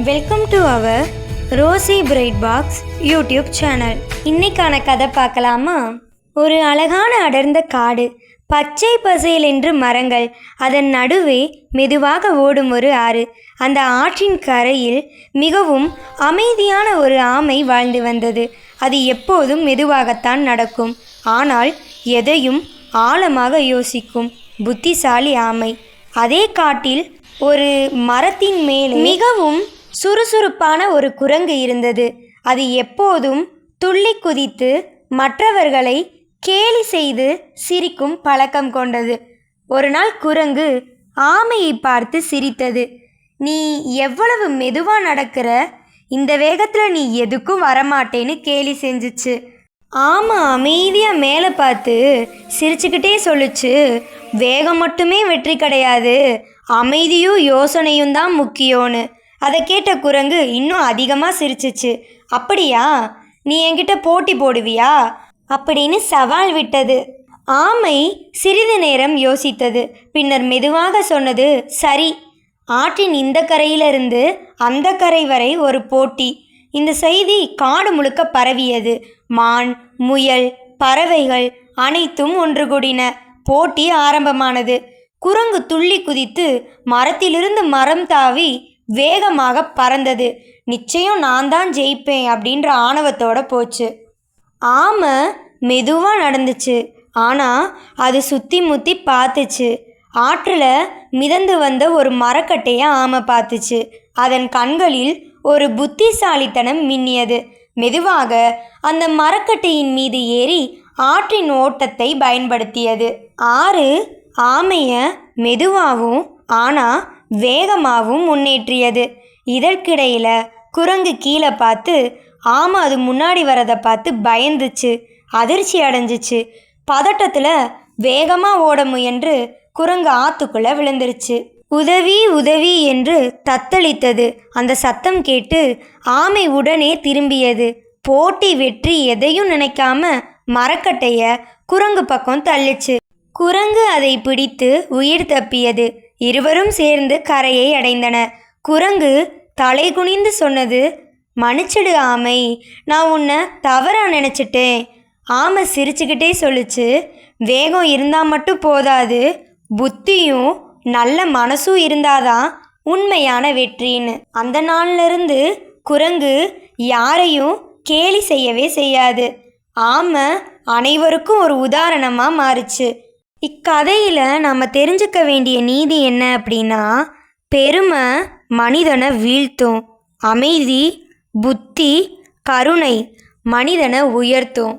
Welcome to our Rosie bright box YouTube channel இன்னைக்கான கதை பார்க்கலாமா? ஒரு அழகான அடர்ந்த காடு பச்சை பசேல் என்று மரங்கள் அதன் நடுவே மெதுவாக ஓடும் ஒரு ஆறு. அந்த ஆற்றின் கரையில் மிகவும் அமைதியான ஒரு ஆமை வாழ்ந்து வந்தது. அது எப்போதும் மெதுவாகத்தான் நடக்கும். ஆனால் எதையும் ஆழமாக யோசிக்கும் புத்திசாலி ஆமை. அதே காட்டில் ஒரு மரத்தின் மேலே மிகவும் சுறுசுறுப்பான ஒரு குரங்கு இருந்தது. அது எப்போதும் துள்ளி குதித்து மற்றவர்களை கேலி செய்து சிரிக்கும் பழக்கம் கொண்டது. ஒரு நாள் குரங்கு ஆமையை பார்த்து சிரித்தது. நீ எவ்வளவு மெதுவா நடக்கிற? இந்த வேகத்துல நீ எதுக்கும் வரமாட்டேன்னு கேலி செஞ்சுச்சு. ஆமா அமைதியாக மேலே பார்த்து சிரிச்சுக்கிட்டே சொல்லுச்சு. வேகம் மட்டுமே வெற்றி கிடையாது. அமைதியும் யோசனையும் தான் முக்கியம்னு அதை கேட்ட குரங்கு இன்னும் அதிகமாக சிரிச்சிச்சு. அப்படியா? நீ என்கிட்ட போட்டி போடுவியா? அப்படின்னு சவால் விட்டது. ஆமை சிறிது நேரம் யோசித்தது. பின்னர் மெதுவாக சொன்னது சரி ஆற்றின் இந்த கரையிலிருந்து அந்த கரை வரை ஒரு போட்டி. இந்த செய்தி காடு முழுக்க பரவியது. மான் முயல் பறவைகள் அனைத்தும் ஒன்று கூடின போட்டி ஆரம்பமானது. குரங்கு துள்ளி குதித்து மரத்திலிருந்து மரம் தாவி வேகமாக பறந்தது. நிச்சயம் நான் தான் ஜெயிப்பேன் அப்படின்ற ஆணவத்தோட போச்சு. ஆமை மெதுவாக நடந்துச்சு. ஆனால் அது சுற்றி முற்றி பார்த்துச்சு ஆற்றில் மிதந்து வந்த ஒரு மரக்கட்டையை ஆமை பார்த்துச்சு அதன் கண்களில் ஒரு புத்திசாலித்தனம் மின்னியது. மெதுவாக அந்த மரக்கட்டையின் மீது ஏறி ஆற்றின் ஓட்டத்தை பயன்படுத்தியது. ஆறு ஆமைய மெதுவாகவும் ஆனால் வேகமாகவும் முன்னேற்றியது. இதற்கிடையில் குரங்கு கீழே பார்த்து ஆமை அது முன்னாடி வரதை பார்த்து பயந்துச்சு அதிர்ச்சி அடைஞ்சிச்சு. பதட்டத்தில் வேகமாக ஓட முயன்று குரங்கு ஆற்றுக்குள்ளே விழுந்துருச்சு. உதவி உதவி என்று தத்தளித்தது. அந்த சத்தம் கேட்டு ஆமை உடனே திரும்பியது. போட்டி வெற்றி எதையும் நினைக்காம மரக்கட்டைய குரங்கு பக்கம் தள்ளிச்சு. குரங்கு அதை பிடித்து உயிர் தப்பியது. இருவரும் சேர்ந்து கரையை அடைந்தன. குரங்கு தலை குனிந்து சொன்னது மன்னிச்சிடு ஆமை நான் உன்னை தவறா நினச்சிட்டேன் ஆமை சிரிச்சுக்கிட்டே சொல்லுச்சு வேகம் இருந்தால் மட்டும் போதாது புத்தியும் நல்ல மனசும் இருந்தாதான் உண்மையான வெற்றின்னு அந்த நாள்லேருந்து குரங்கு யாரையும் கேலி செய்யவே செய்யாது. ஆமை அனைவருக்கும் ஒரு உதாரணமாக மாறுச்சு. இக்கதையில் நாம் தெரிஞ்சுக்க வேண்டிய நீதி என்ன அப்படின்னா பெருமை மனிதனை வீழ்த்தும் அமைதி புத்தி கருணை மனிதனை உயர்த்தும்.